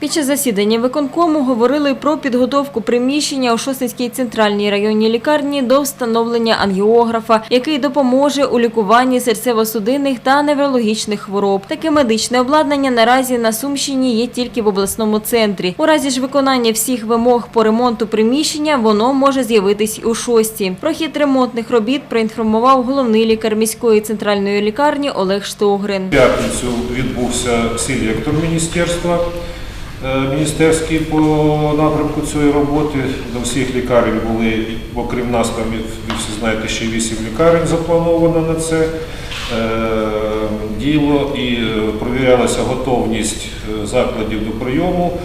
Під час засідання виконкому говорили про підготовку приміщення у Шосницькій центральній районній лікарні до встановлення ангіографа, який допоможе у лікуванні серцево-судинних та неврологічних хвороб. Таке медичне обладнання наразі на Сумщині є тільки в обласному центрі. У разі ж виконання всіх вимог по ремонту приміщення воно може з'явитись у шості. Про хід ремонтних робіт проінформував головний лікар міської центральної лікарні Олег Штогрин. П'ятницю відбувся сільєктор міністерства е, міністерський по напрямку цієї роботи. До всіх лікарень були, окрім нас, там, ви всі знаєте, ще вісім лікарень заплановано на це е, діло і е, провірялася готовність закладів до прийому.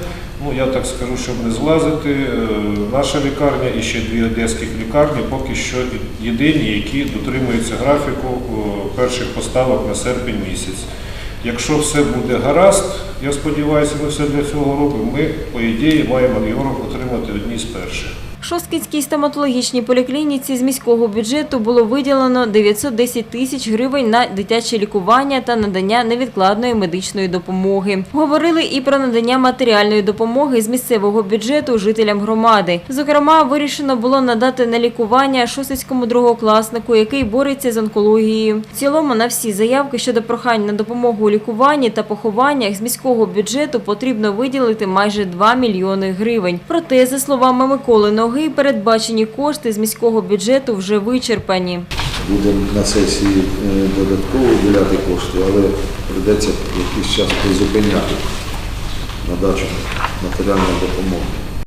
Ну, я так скажу, щоб не злазити, наша лікарня і ще дві одеських лікарні поки що єдині, які дотримуються графіку перших поставок на серпень місяць. Якщо все буде гаразд, я сподіваюся, ми все для цього робимо. Ми, по ідеї, маємо ангіограф отримати одні з перших. Шосткінській стоматологічній поліклініці з міського бюджету було виділено 910 тисяч гривень на дитяче лікування та надання невідкладної медичної допомоги. Говорили і про надання матеріальної допомоги з місцевого бюджету жителям громади. Зокрема, вирішено було надати на лікування шосткінському другокласнику, який бореться з онкологією. В цілому на всі заявки щодо прохань на допомогу у лікуванні та похованнях з міського бюджету потрібно виділити майже 2 мільйони гривень. Проте, за словами Миколи Ноги, передбачені кошти з міського бюджету вже вичерпані. Будемо на сесії е, додатково виділяти кошти, але прийдеться якийсь час призупиняти надачу матеріальної допомоги.